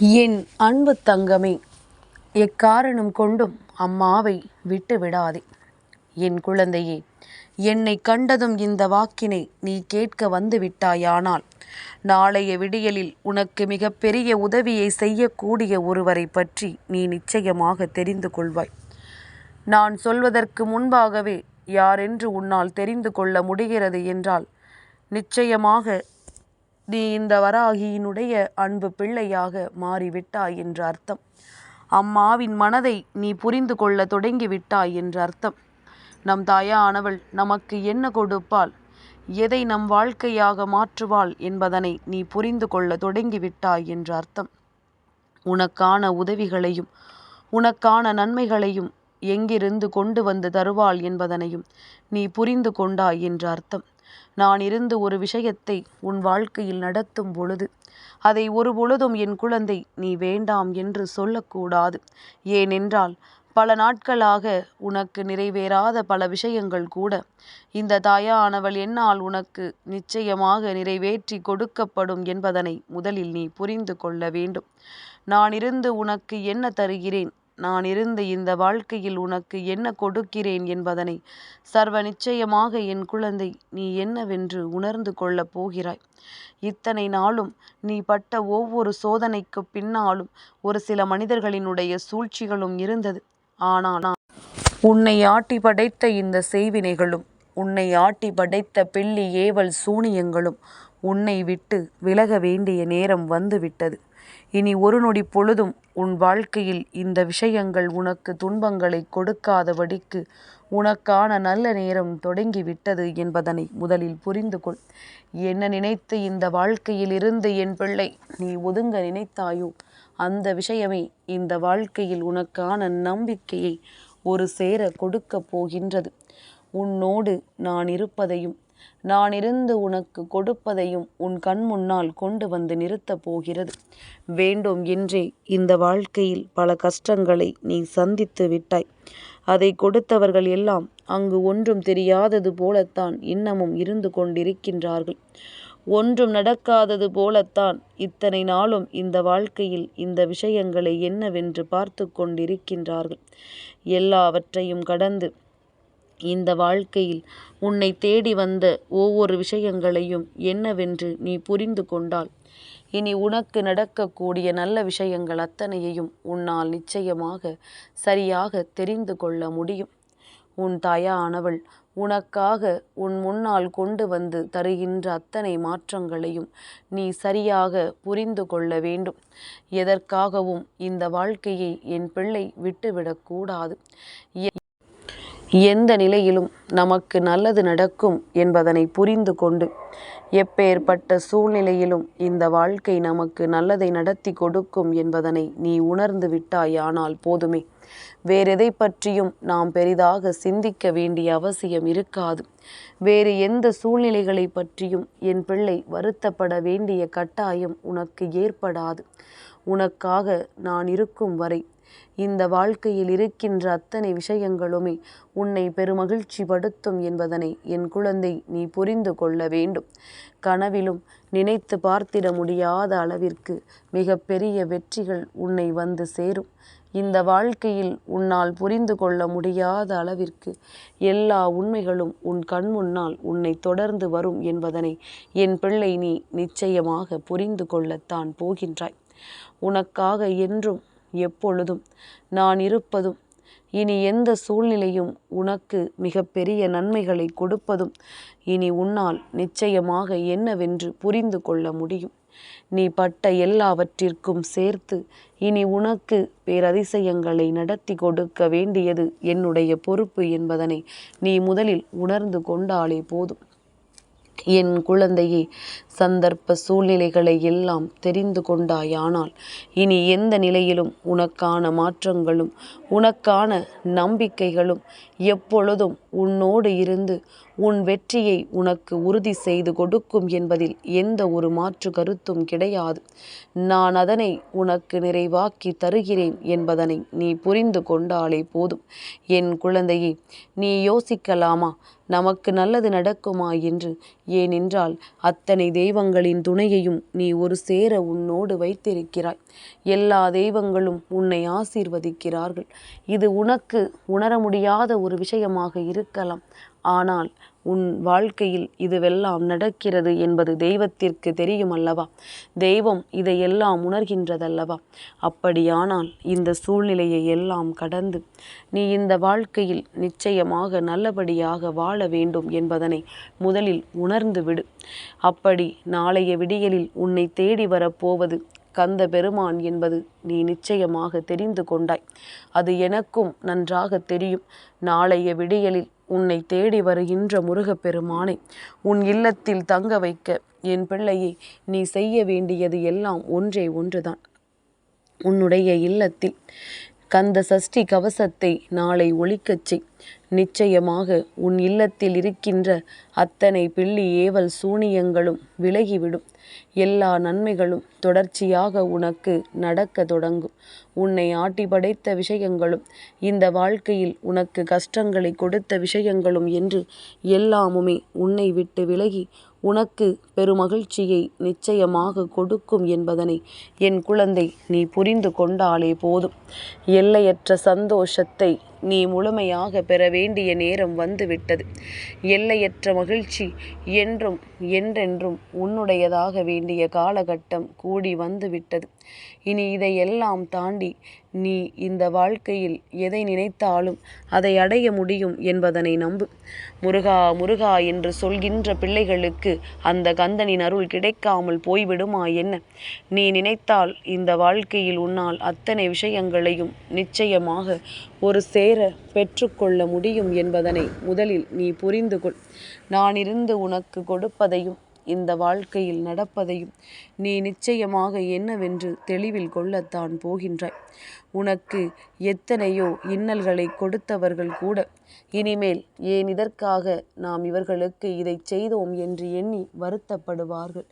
என் அன்பு தங்கமே எக்காரணம் கொண்டும் அம்மாவை விட்டு விடாதே என் குழந்தையே என்னை கண்டதும் இந்த வாக்கினை நீ கேட்க வந்து விட்டாயானால் நாளைய விடியலில் உனக்கு மிகப்பெரிய உதவியை செய்யக்கூடிய ஒருவரை பற்றி நீ நிச்சயமாக தெரிந்து கொள்வாய். நான் சொல்வதற்கு முன்பாகவே யாரென்று உன்னால் தெரிந்து கொள்ள முடிகிறது என்றால் நிச்சயமாக நீ இந்த வராகியினுடைய அன்பு பிள்ளையாக மாறிவிட்டாய் என்று அர்த்தம். அம்மாவின் மனதை நீ புரிந்து கொள்ள தொடங்கிவிட்டாய் என்று அர்த்தம். நம் தாயானவள் நமக்கு என்ன கொடுப்பாள்? எதை நம் வாழ்க்கையாக மாற்றுவாள் என்பதனை நீ புரிந்து கொள்ள தொடங்கிவிட்டாய் என்று அர்த்தம். உனக்கான உதவிகளையும் உனக்கான நன்மைகளையும் எங்கிருந்து கொண்டு வந்து தருவாள் என்பதனையும் நீ புரிந்து கொண்டாய் என்று அர்த்தம். நான் இருந்து ஒரு விஷயத்தை உன் வாழ்க்கையில் நடத்தும் பொழுது அதை ஒரு பொழுதும் என் குழந்தை நீ வேண்டாம் என்று சொல்லக்கூடாது. ஏனென்றால் பல நாட்களாக உனக்கு நிறைவேறாத பல விஷயங்கள் கூட இந்த தாயானவள் என்னால் உனக்கு நிச்சயமாக நிறைவேற்றி கொடுக்கப்படும் என்பதனை முதலில் நீ புரிந்து கொள்ள வேண்டும். நான் இருந்து உனக்கு என்ன தருகிறேன்? நான் இருந்த இந்த வாழ்க்கையில் உனக்கு என்ன கொடுக்கிறேன் என்பதனை சர்வ நிச்சயமாக என் குழந்தை நீ என்னவென்று உணர்ந்து கொள்ளப் போகிறாய். இத்தனை நாளும் நீ பட்ட ஒவ்வொரு சோதனைக்கு பின்னாலும் ஒரு சில மனிதர்களினுடைய சூழ்ச்சிகளும் இருந்தது. ஆனால் உன்னை ஆட்டி படைத்த இந்த செய்வினைகளும் உன்னை ஆட்டி படைத்த பிள்ளி ஏவல் சூனியங்களும் உன்னை விட்டு விலக வேண்டிய நேரம் வந்துவிட்டது. இனி ஒரு நொடி பொழுதும் உன் வாழ்க்கையில் இந்த விஷயங்கள் உனக்கு துன்பங்களை கொடுக்காதபடிக்கு உனக்கான நல்ல நேரம் தொடங்கிவிட்டது என்பதனை முதலில் புரிந்து கொள். என்ன நினைத்து இந்த வாழ்க்கையில் இருந்து என் பிள்ளை? நீ ஒதுங்க நினைத்தாயோ? அந்த விஷயமே இந்த வாழ்க்கையில் உனக்கான நம்பிக்கையை ஒரு சேர கொடுக்கப் போகின்றது. உன்னோடு நான் இருப்பதையும் நான் இருந்து உனக்கு கொடுப்பதையும் உன் கண் முன்னால் கொண்டு வந்து நிறுத்தப் போகிறது. வேண்டும் என்றே இந்த வாழ்க்கையில் பல கஷ்டங்களை நீ சந்தித்து விட்டாய். அதை கொடுத்தவர்கள் எல்லாம் அங்கு ஒன்றும் தெரியாதது போலத்தான் இன்னமும் இருந்து கொண்டிருக்கின்றார்கள். ஒன்றும் நடக்காதது போலத்தான் இத்தனை நாளும் இந்த வாழ்க்கையில் இந்த விஷயங்களை என்னவென்று பார்த்து கொண்டிருக்கின்றார்கள். எல்லாவற்றையும் கடந்து இந்த வாழ்க்கையில் உன்னை தேடி வந்த ஒவ்வொரு விஷயங்களையும் என்னவென்று நீ புரிந்து கொண்டால் இனி உனக்கு நடக்கக்கூடிய நல்ல விஷயங்கள் அத்தனையையும் உன்னால் நிச்சயமாக சரியாக தெரிந்து கொள்ள முடியும். உன் தாயானவள் உனக்காக உன் முன்னால் கொண்டு வந்து தருகின்ற அத்தனை மாற்றங்களையும் நீ சரியாக புரிந்து கொள்ள வேண்டும். எதற்காகவும் இந்த வாழ்க்கையை என் பிள்ளை விட்டுவிடக்கூடாது. எந்த நிலையிலும் நமக்கு நல்லது நடக்கும் என்பதனை புரிந்து கொண்டு எப்பேற்பட்ட சூழ்நிலையிலும் இந்த வாழ்க்கை நமக்கு நல்லதை நடத்தி கொடுக்கும் என்பதனை நீ உணர்ந்து விட்டாயானால் போதுமே. வேறெதை பற்றியும் நாம் பெரிதாக சிந்திக்க வேண்டிய அவசியம் இருக்காது. வேறு எந்த சூழ்நிலைகளை பற்றியும் என் பிள்ளை வருத்தப்பட வேண்டிய கட்டாயம் உனக்கு ஏற்படாது. உனக்காக நான் இருக்கும் வரை இந்த வாழ்க்கையில் இருக்கின்ற அத்தனை விஷயங்களுமே உன்னை பெருமகிழ்ச்சி படுத்தும் என்பதனை என் குழந்தை நீ புரிந்து கொள்ள வேண்டும். கனவிலும் நினைத்து பார்த்திட முடியாத அளவிற்கு மிக பெரிய வெற்றிகள் உன்னை வந்து சேரும். இந்த வாழ்க்கையில் உன்னால் புரிந்து கொள்ள முடியாத அளவிற்கு எல்லா உண்மைகளும் உன் கண் முன்னால் உன்னை தொடர்ந்து வரும் என்பதனை என் பிள்ளை நீ நிச்சயமாக புரிந்து கொள்ளத்தான் போகின்றாய். உனக்காக என்றும் எப்பொழுதும். நான் இருப்பதும் இனி எந்த சூழ்நிலையும் உனக்கு மிகப்பெரிய நன்மைகளை கொடுப்பதும் இனி உன்னால் நிச்சயமாக என்னவென்று புரிந்து கொள்ள முடியும். நீ பட்ட எல்லாவற்றிற்கும் சேர்த்து இனி உனக்கு பேரதிசயங்களை நடத்தி கொடுக்க வேண்டியது என்னுடைய பொறுப்பு என்பதனை நீ முதலில் உணர்ந்து கொண்டாலே போதும். என் குழந்தையே சந்தர்ப்ப சூழ்நிலைகளை எல்லாம் தெரிந்து கொண்டாயானால் இனி எந்த நிலையிலும் உனக்கான மாற்றங்களும் உனக்கான நம்பிக்கைகளும் எப்பொழுதும் உன்னோடு இருந்து உன் வெற்றியை உனக்கு உறுதி செய்து கொடுக்கும் என்பதில் எந்த ஒரு மாற்று கருத்தும் கிடையாது. நான் அதனை உனக்கு நிறைவாக்கி தருகிறேன் என்பதனை நீ புரிந்து கொண்டாலே போதும். என் குழந்தையே நீ யோசிக்கலாமா? நமக்கு நல்லது நடக்குமா என்று? ஏனென்றால் அத்தனை தெய்வங்களின் துணையையும் நீ ஒரு சேர உன்னோடு வைத்திருக்கிறாய். எல்லா தெய்வங்களும் உன்னை ஆசீர்வதிக்கிறார்கள். இது உனக்கு உணர முடியாத ஒரு விஷயமாக இருக்கலாம். ஆனால் உன் வாழ்க்கையில் இதுவெல்லாம் நடக்கிறது என்பது தெய்வத்திற்கு தெரியும் அல்லவா தெய்வம் இதையெல்லாம் உணர்கின்றதல்லவா? அப்படியானால் இந்த சூழ்நிலையை எல்லாம் கடந்து நீ இந்த வாழ்க்கையில் நிச்சயமாக நல்லபடியாக வாழ வேண்டும் என்பதனை முதலில் உணர்ந்து விடு அப்படி நாளைய விடியலில் உன்னை தேடி வரப்போவது கந்த பெருமான் என்பது நீ நிச்சயமாக தெரிந்து கொண்டாய். அது எனக்கும் நன்றாக தெரியும். நாளைய விடியலில் உன்னை தேடி வருகின்ற முருகப்பெருமானை உன் இல்லத்தில் தங்க வைக்க என் பிள்ளையை நீ செய்ய வேண்டியது எல்லாம் ஒன்றே ஒன்றுதான். உன்னுடைய இல்லத்தில் கந்த சஷ்டி கவசத்தை நாளை ஒழிக்கச் செய். நிச்சயமாக உன் இல்லத்தில் இருக்கின்ற அத்தனை பிள்ளி ஏவல் சூனியங்களும் விலகிவிடும். எல்லா நன்மைகளும் தொடர்ச்சியாக உனக்கு நடக்க தொடங்கும். உன்னை ஆட்டி படைத்த விஷயங்களும் இந்த வாழ்க்கையில் உனக்கு கஷ்டங்களை கொடுத்த விஷயங்களும் என்று எல்லாமுமே உன்னை விட்டு விலகி உனக்கு பெருமகிழ்ச்சியை நிச்சயமாக கொடுக்கும் என்பதனை என் குழந்தை நீ புரிந்து கொண்டாலே போதும். எல்லையற்ற சந்தோஷத்தை நீ முழுமையாக பெற வேண்டிய நேரம் வந்துவிட்டது. எல்லையற்ற மகிழ்ச்சி என்றும் என்றென்றும் உன்னுடையதாக வேண்டிய காலகட்டம் கூடி வந்துவிட்டது. இனி இதையெல்லாம் தாண்டி நீ இந்த வாழ்க்கையில் எதை நினைத்தாலும் அதை அடைய முடியும் என்பதனை நம்பு. முருகா முருகா என்று சொல்கின்ற பிள்ளைகளுக்கு அந்த கந்தனின் அருள் கிடைக்காமல் போய்விடுமா என்ன? நீ நினைத்தால் இந்த வாழ்க்கையில் உன்னால் அத்தனை விஷயங்களையும் நிச்சயமாக ஒரு சேர பெற்றுக்கொள்ள முடியும் என்பதனை முதலில் நீ புரிந்து கொள் நான் இருந்து உனக்கு கொடுப்பதையும் இந்த வாழ்க்கையில் நடப்பதையும் நீ நிச்சயமாக என்னவென்று தெளிவில் கொள்ளத்தான் போகின்றாய். உனக்கு எத்தனையோ இன்னல்களை கொடுத்தவர்கள் கூட இனிமேல் ஏன் இதற்காக நாம் இவர்களுக்கு இதை செய்தோம் என்று எண்ணி வருத்தப்படுவார்கள்?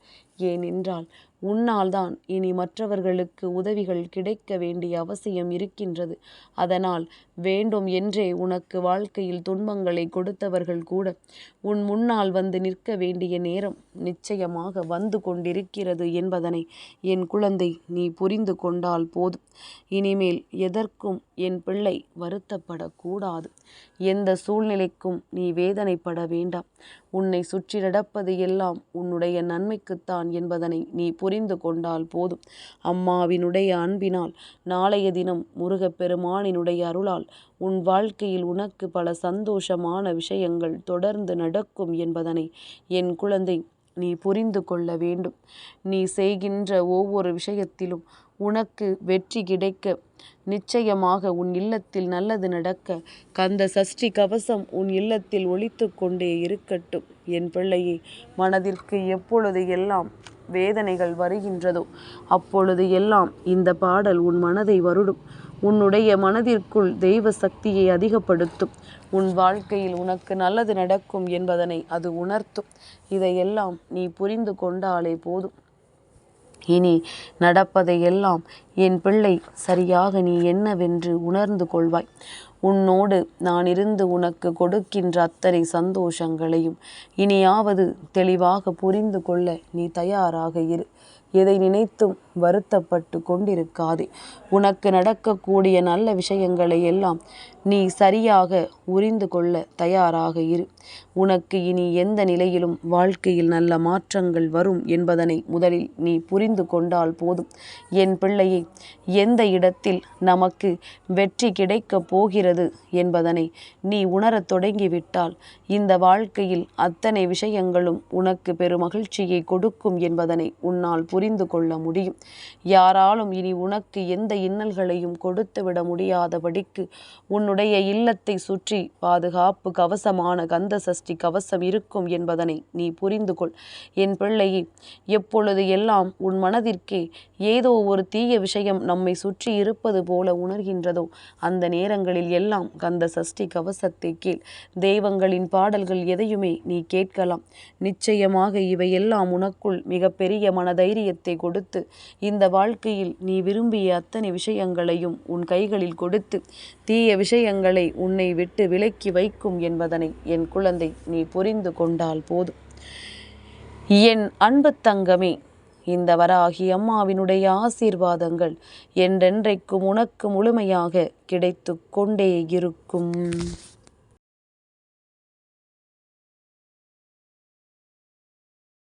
ஏனென்றால் உன்னால் தான் இனி மற்றவர்களுக்கு உதவிகள் கிடைக்க வேண்டிய அவசியம் இருக்கின்றது. அதனால் வேண்டும் என்றே உனக்கு வாழ்க்கையில் துன்பங்களை கொடுத்தவர்கள் கூட உன் முன்னால் வந்து நிற்க வேண்டிய நேரம் நிச்சயமாக வந்து கொண்டிருக்கிறது என்பதனை என் குழந்தை நீ புரிந்து கொண்டால் போதும். இனிமேல் எதற்கும் என் பிள்ளை வருத்தப்படக்கூடாது. எந்த சூழ்நிலைக்கும் நீ வேதனைப்பட வேண்டாம். உன்னை சுற்றி நடப்பது எல்லாம் உன்னுடைய நன்மைக்குத்தான் என்பதனை நீ புரி புரிந்து கொண்டால் போதும். அம்மாவினுடைய அன்பினால் நாளைய தினம் முருகப்பெருமானினுடைய அருளால் உன் வாழ்க்கையில் உனக்கு பல சந்தோஷமான விஷயங்கள் தொடர்ந்து நடக்கும் என்பதனை என் குழந்தை நீ புரிந்து கொள்ள வேண்டும். நீ செய்கின்ற ஒவ்வொரு விஷயத்திலும் உனக்கு வெற்றி கிடைக்க நிச்சயமாக உன் இல்லத்தில் நல்லது நடக்க கந்த சஷ்டி கவசம் உன் இல்லத்தில் ஒழித்து கொண்டே இருக்கட்டும். என் பிள்ளையை மனதிற்கு எப்பொழுது எல்லாம் வேதனைகள் வருகின்றதோ? அப்பொழுது எல்லாம் இந்த பாடல் உன் மனதை வருடும். உன்னுடைய மனதிற்குள் தெய்வ சக்தியை அதிகப்படுத்தும். உன் வாழ்க்கையில் உனக்கு நல்லது நடக்கும் என்பதனை அது உணர்த்தும். இதையெல்லாம் நீ புரிந்து கொண்டாலே போதும். இனி நடப்பதையெல்லாம் என் பிள்ளை சரியாக நீ என்னவென்று உணர்ந்து கொள்வாய். உன்னோடு நான் இருந்து உனக்கு கொடுக்கின்ற அத்தனை சந்தோஷங்களையும் இனியாவது தெளிவாக புரிந்து கொள்ள நீ தயாராக இரு. எதை நினைத்தும் வருத்தப்பட்டு கொண்டிருக்காதே. உனக்கு நடக்கக்கூடிய நல்ல விஷயங்களை எல்லாம் நீ சரியாக உரிந்து கொள்ள தயாராக இரு. உனக்கு இனி எந்த நிலையிலும் வாழ்க்கையில் நல்ல மாற்றங்கள் வரும் என்பதனை முதலில் நீ புரிந்து கொண்டால் போதும். என் பிள்ளையை எந்த இடத்தில் நமக்கு வெற்றி கிடைக்கப் போகிறது என்பதனை நீ உணரத் தொடங்கிவிட்டால் இந்த வாழ்க்கையில் அத்தனை விஷயங்களும் உனக்கு பெருமகிழ்ச்சியை கொடுக்கும் என்பதனை உன்னால் புரிந்து கொள்ள முடியும். யாராலும் இனி உனக்கு எந்த இன்னல்களையும் கொடுத்துவிட முடியாதபடிக்கு உன்னுடைய இல்லத்தை சுற்றி பாதுகாப்பு கவசமான கந்த சஷ்டி கவசம் இருக்கும் என்பதனை நீ புரிந்து கொள். என் பிள்ளையே எப்பொழுது எல்லாம் உன் மனதிற்கே ஏதோ ஒரு தீய விஷயம் நம்மை சுற்றி இருப்பது போல உணர்கின்றதோ அந்த நேரங்களில் எல்லாம் கந்த சஷ்டி கவசத்தை கேள். தெய்வங்களின் பாடல்கள் எதையுமே நீ கேட்கலாம். நிச்சயமாக இவையெல்லாம் உனக்குள் மிகப்பெரிய மனதைரியத்தை கொடுத்து இந்த வாழ்க்கையில் நீ விரும்பிய அத்தனை விஷயங்களையும் உன் கைகளில் கொடுத்து தீய விஷயங்களை உன்னை விட்டு விலக்கி வைக்கும் என்பதனை என் குழந்தை நீ புரிந்து கொண்டால் போதும். என் அன்பு தங்கமே இந்த வராகி அம்மாவினுடைய ஆசீர்வாதங்கள் என்றென்றைக்கும் உனக்கு முழுமையாக கிடைத்து கொண்டே இருக்கும்.